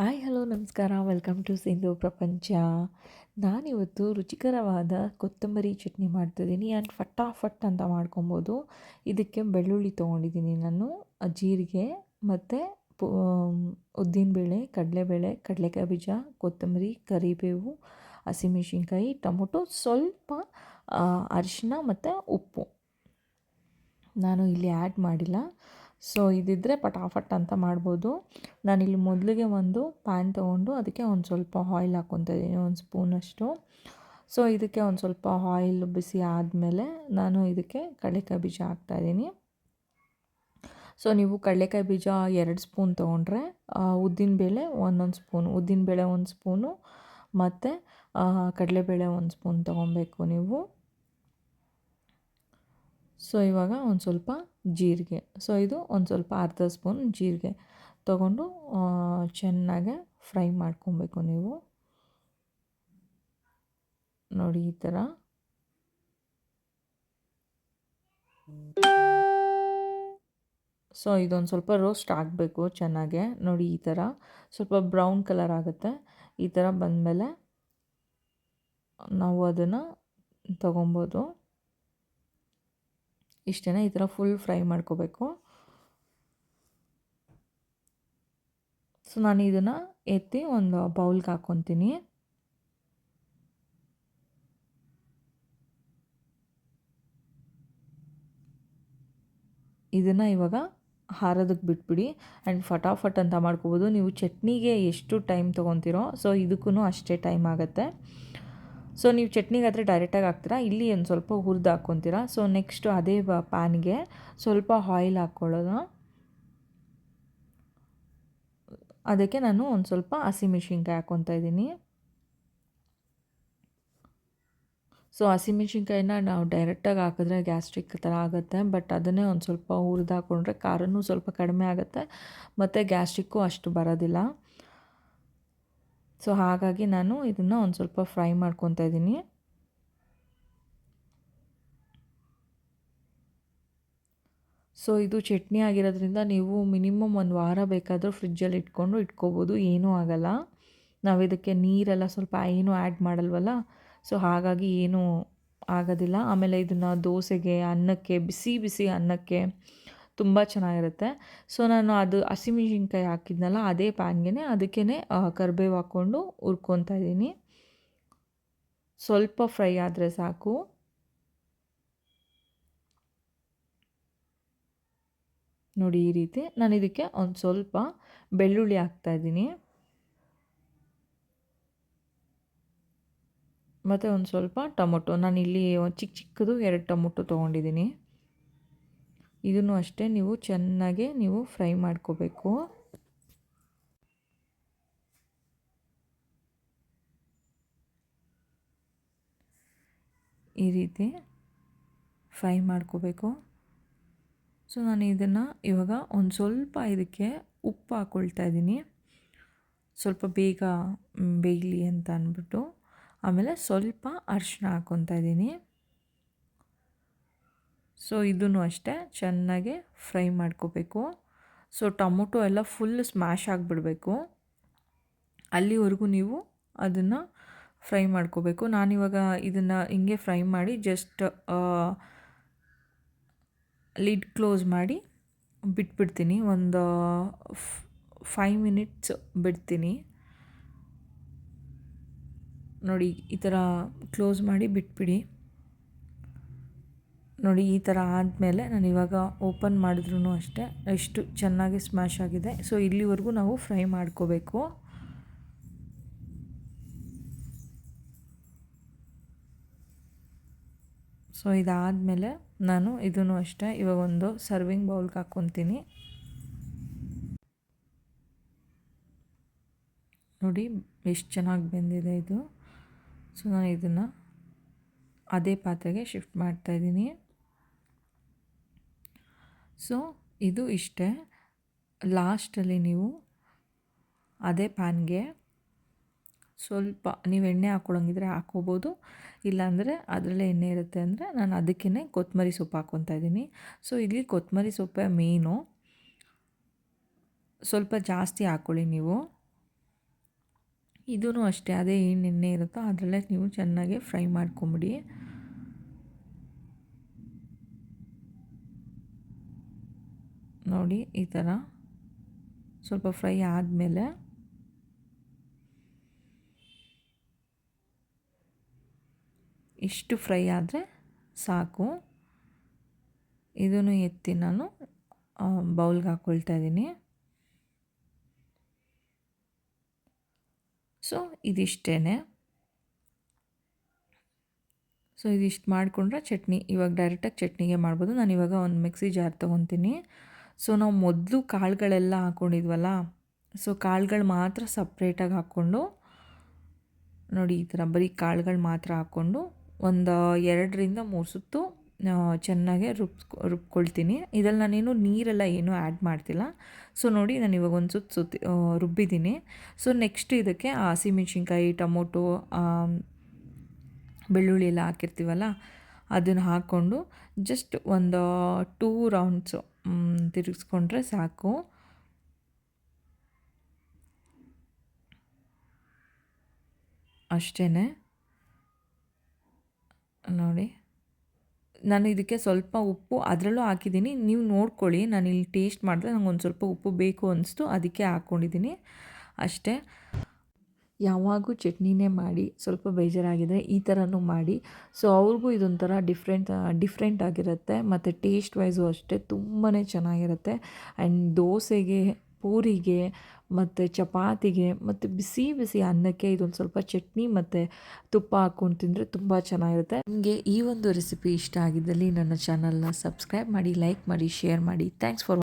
Hi, hello, ನಮಸ್ಕಾರ. Welcome to Sindhu Prapancha. ನಾನಿವತ್ತು ರುಚಿಕರವಾದ ಕೊತ್ತಂಬರಿ ಚಟ್ನಿ ಮಾಡ್ತಿದ್ದೀನಿ. ಆ್ಯಂಡ್ ಫಟಾಫಟ್ ಅಂತ ಮಾಡ್ಕೊಬೋದು. ಇದಕ್ಕೆ ಬೆಳ್ಳುಳ್ಳಿ ತೊಗೊಂಡಿದ್ದೀನಿ ನಾನು, ಜೀರಿಗೆ ಮತ್ತು ಉದ್ದಿನಬೇಳೆ, ಕಡಲೆಬೇಳೆ, ಕಡಲೆಕಾಯಿ ಬೀಜ, ಕೊತ್ತಂಬರಿ, ಕರಿಬೇವು, ಹಸಿಮೆಣಸಿನ್ಕಾಯಿ, ಟೊಮೊಟೊ, ಸ್ವಲ್ಪ ಅರಿಶಿನ ಮತ್ತು ಉಪ್ಪು. ನಾನು ಇಲ್ಲಿ ಆ್ಯಡ್ ಮಾಡಿಲ್ಲ. ಸೊ ಇದಿದ್ದರೆ ಪಟಾಫಟ್ ಅಂತ ಮಾಡ್ಬೋದು. ನಾನಿಲ್ಲಿ ಮೊದಲಿಗೆ ಒಂದು ಪ್ಯಾನ್ ತೊಗೊಂಡು ಅದಕ್ಕೆ ಒಂದು ಸ್ವಲ್ಪ ಆಯಿಲ್ ಹಾಕ್ಕೊತಾ ಇದ್ದೀನಿ ಒಂದು ಸ್ಪೂನಷ್ಟು ಸೊ ಇದಕ್ಕೆ ಒಂದು ಸ್ವಲ್ಪ ಆಯಿಲ್ ಬಿಸಿ ಆದಮೇಲೆ ನಾನು ಇದಕ್ಕೆ ಕಡಲೆಕಾಯಿ ಬೀಜ ಹಾಕ್ತಾಯಿದ್ದೀನಿ. ಸೊ ನೀವು ಕಡಲೆಕಾಯಿ ಬೀಜ ಎರಡು ಸ್ಪೂನ್ ತೊಗೊಂಡ್ರೆ ಉದ್ದಿನಬೇಳೆ ಒಂದೊಂದು ಸ್ಪೂನು ಉದ್ದಿನಬೇಳೆ ಒಂದು ಸ್ಪೂನು, ಮತ್ತು ಕಡಲೆಬೇಳೆ ಒಂದು ಸ್ಪೂನ್ ತೊಗೊಬೇಕು ನೀವು. ಸೊ, ಇವಾಗ ಒಂದು ಸ್ವಲ್ಪ ಜೀರಿಗೆ. ಸೊ, ಇದು ಒಂದು ಸ್ವಲ್ಪ ಅರ್ಧ ಸ್ಪೂನ್ ಜೀರಿಗೆ ತಗೊಂಡು ಚೆನ್ನಾಗೆ ಫ್ರೈ ಮಾಡ್ಕೊಬೇಕು ನೀವು. ನೋಡಿ, ಈ ಥರ ಸೊ, ಇದೊಂದು ಸ್ವಲ್ಪ ರೋಸ್ಟ್ ಆಗಬೇಕು ಚೆನ್ನಾಗೆ. ನೋಡಿ, ಈ ಥರ ಸ್ವಲ್ಪ ಬ್ರೌನ್ ಕಲರ್ ಆಗುತ್ತೆ. ಈ ಥರ ಬಂದಮೇಲೆ ನಾವು ಅದನ್ನು ತಗೊಬೋದು. ಇಷ್ಟೇ ಈ ಥರ ಫುಲ್ ಫ್ರೈ ಮಾಡ್ಕೋಬೇಕು. ಸೊ ನಾನು ಇದನ್ನು ಎತ್ತಿ ಒಂದು ಬೌಲ್ಗೆ ಹಾಕ್ಕೊತೀನಿ ಇದನ್ನು ಇವಾಗ ಹಾರೋದಕ್ಕೆ ಬಿಟ್ಬಿಡಿ ಆ್ಯಂಡ್ ಫಟಾಫಟ್ ಅಂತ ಮಾಡ್ಕೋಬೋದು. ನೀವು ಚಟ್ನಿಗೆ ಎಷ್ಟು ಟೈಮ್ ತೊಗೊತೀರೋ ಸೊ ಇದಕ್ಕೂ ಅಷ್ಟೇ ಟೈಮ್ ಆಗುತ್ತೆ. ಸೊ ನೀವು ಚಟ್ನಿಗಾದರೆ ಡೈರೆಕ್ಟಾಗಿ ಹಾಕ್ತೀರಾ? ಇಲ್ಲಿ ಒಂದು ಸ್ವಲ್ಪ ಹುರಿದು ಹಾಕ್ಕೊತೀರಾ ಸೊ ನೆಕ್ಸ್ಟು ಅದೇ ಪ್ಯಾನ್ಗೆ ಸ್ವಲ್ಪ ಆಯಿಲ್ ಹಾಕ್ಕೊಳ್ಳೋದು ಅದಕ್ಕೆ ನಾನು ಒಂದು ಸ್ವಲ್ಪ ಹಸಿಮೆಣ್ಸಿನ್ಕಾಯಿ ಹಾಕ್ಕೊತಾ ಇದ್ದೀನಿ. ಸೊ ಹಸಿಮೆಣ್ಸಿನ್ಕಾಯಿನ ನಾವು ಡೈರೆಕ್ಟಾಗಿ ಹಾಕಿದ್ರೆ ಗ್ಯಾಸ್ಟ್ರಿಕ್ ಥರ ಆಗುತ್ತೆ. ಬಟ್ ಅದನ್ನೇ ಒಂದು ಸ್ವಲ್ಪ ಹುರಿದು ಹಾಕ್ಕೊಂಡ್ರೆ ಖಾರನೂ ಸ್ವಲ್ಪ ಕಡಿಮೆ ಆಗುತ್ತೆ. ಮತ್ತು ಗ್ಯಾಸ್ಟ್ರಿಕ್ಕು ಅಷ್ಟು ಬರೋದಿಲ್ಲ. ಸೊ ಹಾಗಾಗಿ ನಾನು ಇದನ್ನು ಒಂದು ಸ್ವಲ್ಪ ಫ್ರೈ ಮಾಡ್ಕೊತಾ ಇದ್ದೀನಿ ಸೊ ಇದು ಚಟ್ನಿ ಆಗಿರೋದ್ರಿಂದ ನೀವು ಮಿನಿಮಮ್ ಒಂದು ವಾರ ಬೇಕಾದರೂ ಫ್ರಿಜ್ಜಲ್ಲಿ ಇಟ್ಕೊಂಡು ಇಟ್ಕೋಬೋದು, ಏನೂ ಆಗೋಲ್ಲ. ನಾವು ಇದಕ್ಕೆ ನೀರೆಲ್ಲ ಸ್ವಲ್ಪ ಏನೂ ಆ್ಯಡ್ ಮಾಡಲ್ವಲ್ಲ? ಸೊ ಹಾಗಾಗಿ ಏನೂ ಆಗೋದಿಲ್ಲ. ಆಮೇಲೆ ಇದನ್ನು ದೋಸೆಗೆ, ಅನ್ನಕ್ಕೆ, ಬಿಸಿ ಬಿಸಿ ಅನ್ನಕ್ಕೆ ತುಂಬ ಚೆನ್ನಾಗಿರುತ್ತೆ. ಸೊ ನಾನು ಅದು ಹಸಿಮೆಣ್ಸಿನ್ಕಾಯಿ ಹಾಕಿದ್ನಲ್ಲ, ಅದೇ ಪ್ಯಾನ್ಗೆ ಅದಕ್ಕೇ ಕರಿಬೇವು ಹಾಕ್ಕೊಂಡು ಹುರ್ಕೊತಾ ಇದ್ದೀನಿ. ಸ್ವಲ್ಪ ಫ್ರೈ ಆದರೆ ಸಾಕು. ನೋಡಿ ಈ ರೀತಿ ನಾನು ಇದಕ್ಕೆ ಒಂದು ಸ್ವಲ್ಪ ಬೆಳ್ಳುಳ್ಳಿ ಹಾಕ್ತಾಯಿದ್ದೀನಿ ಮತ್ತು ಒಂದು ಸ್ವಲ್ಪ ಟೊಮೊಟೊ. ನಾನು ಇಲ್ಲಿ ಚಿಕ್ಕ ಚಿಕ್ಕದು ಎರಡು ಟೊಮೊಟೊ ತೊಗೊಂಡಿದ್ದೀನಿ. ಇದನ್ನು ಅಷ್ಟೇ ನೀವು ಚೆನ್ನಾಗಿ ನೀವು ಫ್ರೈ ಮಾಡ್ಕೋಬೇಕು. ಈ ರೀತಿ ಫ್ರೈ ಮಾಡ್ಕೋಬೇಕು. ಸೊ, ನಾನು ಇದನ್ನು ಇವಾಗ ಒಂದು ಸ್ವಲ್ಪ ಇದಕ್ಕೆ ಉಪ್ಪು ಹಾಕ್ಕೊಳ್ತಾ ಇದ್ದೀನಿ. ಸ್ವಲ್ಪ ಬೇಗ ಬೇಯಲಿ ಅಂತ ಅಂದ್ಬಿಟ್ಟು ಆಮೇಲೆ ಸ್ವಲ್ಪ ಅರಿಶಿನ ಹಾಕ್ಕೊತಾ ಇದ್ದೀನಿ. ಸೊ ಇದನ್ನು ಅಷ್ಟೇ, ಚೆನ್ನಾಗಿ ಫ್ರೈ ಮಾಡ್ಕೋಬೇಕು. ಸೊ ಟೊಮೊಟೊ ಎಲ್ಲ ಫುಲ್ ಸ್ಮ್ಯಾಶ್ ಆಗಿಬಿಡಬೇಕು. ಅಲ್ಲಿವರೆಗೂ ನೀವು ಅದನ್ನು ಫ್ರೈ ಮಾಡ್ಕೋಬೇಕು. ನಾನಿವಾಗ ಇದನ್ನು ಹಿಂಗೆ ಫ್ರೈ ಮಾಡಿ ಜಸ್ಟ್ ಲಿಡ್ ಕ್ಲೋಸ್ ಮಾಡಿ ಬಿಟ್ಬಿಡ್ತೀನಿ. ಒಂದು ಫೈವ್ ಮಿನಿಟ್ಸ್ ಬಿಡ್ತೀನಿ. ನೋಡಿ, ಈ ಥರ ಕ್ಲೋಸ್ ಮಾಡಿ ಬಿಟ್ಬಿಡಿ. ನೋಡಿ, ಈ ಥರ ಆದಮೇಲೆ ನಾನು ಇವಾಗ ಓಪನ್ ಮಾಡಿದ್ರೂ ಅಷ್ಟೇ. ಎಷ್ಟು ಚೆನ್ನಾಗಿ ಸ್ಮ್ಯಾಶ್ ಆಗಿದೆ. ಸೊ ಇಲ್ಲಿವರೆಗೂ ನಾವು ಫ್ರೈ ಮಾಡ್ಕೋಬೇಕು. ಸೊ ಇದಾದಮೇಲೆ ನಾನು ಇದನ್ನು ಅಷ್ಟೇ ಇವಾಗ ಒಂದು ಸರ್ವಿಂಗ್ ಬೌಲ್ಗೆ ಹಾಕ್ಕೊತೀನಿ ನೋಡಿ, ಎಷ್ಟು ಚೆನ್ನಾಗಿ ಬೆಂದಿದೆ ಇದು. ಸೊ ನಾನು ಇದನ್ನು ಅದೇ ಪಾತ್ರೆಗೆ ಶಿಫ್ಟ್ ಮಾಡ್ತಾಯಿದ್ದೀನಿ ಸೊ, ಇದು ಇಷ್ಟೇ. ಲಾಸ್ಟಲ್ಲಿ ನೀವು ಅದೇ ಪ್ಯಾನ್ಗೆ ಸ್ವಲ್ಪ ನೀವು ಎಣ್ಣೆ ಹಾಕ್ಕೊಳಂಗಿದ್ರೆ ಹಾಕ್ಕೋಬೋದು. ಇಲ್ಲಾಂದರೆ ಅದರಲ್ಲೇ ಎಣ್ಣೆ ಇರುತ್ತೆ ಅಂದರೆ ನಾನು ಅದಕ್ಕೇ ಕೊತ್ತಂಬರಿ ಸೊಪ್ಪು ಹಾಕ್ಕೊತಾ ಇದ್ದೀನಿ. ಸೊ, ಇಲ್ಲಿ ಕೊತ್ತಂಬರಿ ಸೊಪ್ಪೆ ಮೇನು ಸ್ವಲ್ಪ ಜಾಸ್ತಿ ಹಾಕ್ಕೊಳ್ಳಿ ನೀವು. ಇದೂ ಅಷ್ಟೇ, ಅದೇ ಏನು ಎಣ್ಣೆ ಇರುತ್ತೋ ಅದರಲ್ಲೇ ನೀವು ಚೆನ್ನಾಗಿ ಫ್ರೈ ಮಾಡ್ಕೊಂಬಿಡಿ. ನೋಡಿ, ಈ ಥರ. ಸ್ವಲ್ಪ ಫ್ರೈ ಆದಮೇಲೆ ಇಷ್ಟು ಫ್ರೈ ಆದರೆ ಸಾಕು. ಇದನ್ನು ಎತ್ತಿ ನಾನು ಬೌಲ್ಗೆ ಹಾಕ್ಕೊಳ್ತಾ ಇದ್ದೀನಿ. ಸೊ ಇದಿಷ್ಟೇ ಸೊ, ಇದಿಷ್ಟು ಮಾಡಿಕೊಂಡ್ರೆ ಚಟ್ನಿ, ಇವಾಗ ಡೈರೆಕ್ಟಾಗಿ ಚಟ್ನಿಗೆ ಮಾಡ್ಬೋದು. ನಾನು ಇವಾಗ ಒಂದು ಮಿಕ್ಸಿ ಜಾರ್ ತೊಗೊತೀನಿ. ಸೊ ನಾವು ಮೊದಲು ಕಾಳುಗಳೆಲ್ಲ ಹಾಕ್ಕೊಂಡಿದ್ವಲ್ಲ ಸೊ ಕಾಳುಗಳು ಮಾತ್ರ ಸಪ್ರೇಟಾಗಿ ಹಾಕ್ಕೊಂಡು, ನೋಡಿ ಈ ಥರ ಬರೀ ಕಾಳುಗಳು ಮಾತ್ರ ಹಾಕ್ಕೊಂಡು ಒಂದು ಎರಡರಿಂದ ಮೂರು ಸುತ್ತು ಚೆನ್ನಾಗೆ ರುಬ್ಸ್ಕೊ ರುಬ್ಕೊಳ್ತೀನಿ. ಇದರಲ್ಲಿ ನಾನೇನು ನೀರೆಲ್ಲ ಏನೂ ಆ್ಯಡ್ ಮಾಡ್ತಿಲ್ಲ. ಸೊ ನೋಡಿ ನಾನು ಇವಾಗ ಒಂದು ಸುತ್ತು ಸುತ್ತಿ ರುಬ್ಬಿದ್ದೀನಿ. ಸೊ ನೆಕ್ಸ್ಟ್ ಇದಕ್ಕೆ ಹಸಿಮೆಣ್ಸಿನ್ಕಾಯಿ ಟೊಮೊಟೊ ಬೆಳ್ಳುಳ್ಳಿ ಎಲ್ಲ ಹಾಕಿರ್ತೀವಲ್ಲ, ಅದನ್ನು ಹಾಕ್ಕೊಂಡು ಜಸ್ಟ್ ಒಂದು ಟೂ ರೌಂಡ್ಸು ತಿರುಗಿಸ್ಕೊಂಡ್ರೆ ಸಾಕು. ಅಷ್ಟೇ ನೋಡಿ. ನಾನು ಇದಕ್ಕೆ ಸ್ವಲ್ಪ ಉಪ್ಪು ಅದರಲ್ಲೂ ಹಾಕಿದ್ದೀನಿ. ನೀವು ನೋಡ್ಕೊಳ್ಳಿ. ನಾನು ಇಲ್ಲಿ ಟೇಸ್ಟ್ ಮಾಡಿದ್ರೆ ನಂಗೆ ಒಂದು ಸ್ವಲ್ಪ ಉಪ್ಪು ಬೇಕು ಅನಿಸ್ತು. ಅದಕ್ಕೆ ಹಾಕ್ಕೊಂಡಿದ್ದೀನಿ. ಅಷ್ಟೇ. ಯಾವಾಗೂ ಚಟ್ನಿನೇ ಮಾಡಿ, ಸ್ವಲ್ಪ ಬೇಜಾರಾಗಿದ್ದರೆ ಈ ಥರನೂ ಮಾಡಿ. ಸೊ ಅವ್ರಿಗೂ ಇದೊಂಥರ ಡಿಫ್ರೆಂಟ್ ಡಿಫ್ರೆಂಟ್ ಆಗಿರುತ್ತೆ. ಮತ್ತು ಟೇಸ್ಟ್ ವೈಸು ಅಷ್ಟೇ ತುಂಬಾ ಚೆನ್ನಾಗಿರುತ್ತೆ. ಆ್ಯಂಡ್ ದೋಸೆಗೆ, ಪೂರಿಗೆ, ಮತ್ತು ಚಪಾತಿಗೆ, ಮತ್ತು ಬಿಸಿ ಬಿಸಿ ಅನ್ನಕ್ಕೆ ಇದೊಂದು ಸ್ವಲ್ಪ ಚಟ್ನಿ ಮತ್ತು ತುಪ್ಪ ಹಾಕ್ಕೊಂಡು ತಿಂದರೆ ತುಂಬ ಚೆನ್ನಾಗಿರುತ್ತೆ. ನಿಮಗೆ ಈ ಒಂದು ರೆಸಿಪಿ ಇಷ್ಟ ಆಗಿದ್ದಲ್ಲಿ ನನ್ನ ಚಾನಲ್ನ ಸಬ್ಸ್ಕ್ರೈಬ್ ಮಾಡಿ ಲೈಕ್ ಮಾಡಿ ಶೇರ್ ಮಾಡಿ. Thanks for